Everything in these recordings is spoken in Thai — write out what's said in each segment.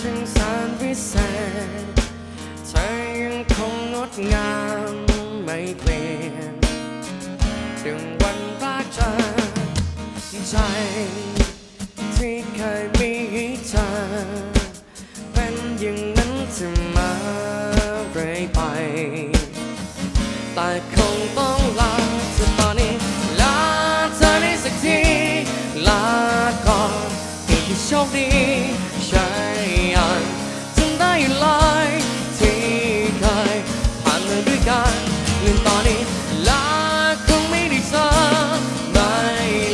ช่างสารวิเศษเธอยังคงงดงามไม่เปลี่ยนถึงวันรักเธอใจที่เคยมีเธอ เป็นอย่างนั้นจะมาเรไป แต่คงต้องลาเธอตอนนี้ ลาเธอในสักที ลาก่อนให้โชคดี shine. ลืมตอนนี้ลาคงไม่ได้เจอไม่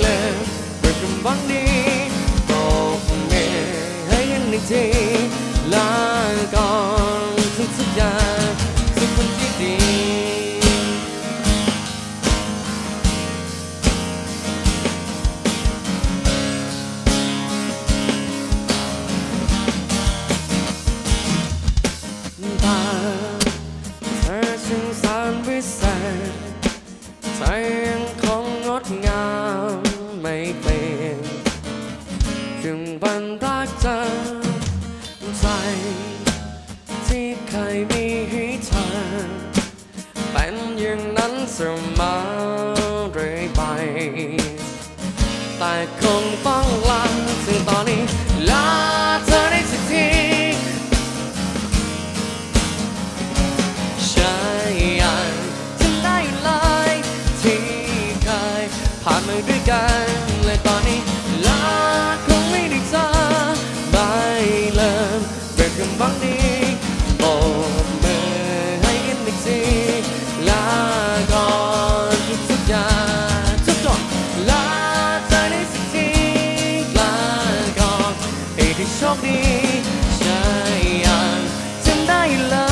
เลืมเปิดกำบังดีบอกเมให้กันหนึ่งทีลาก่อน ที่เคยมีให้เธอเป็นอย่างนั้นเสมอเรื่อยไป แต่คงต้องลาถึงตอนนี้ลาเธอได้สักที ใช่ยังจำได้เลยที่เคยผ่านมาด้วยกันเลยตอนนี้ ให้โชคดีใช่อยังจำได้เลย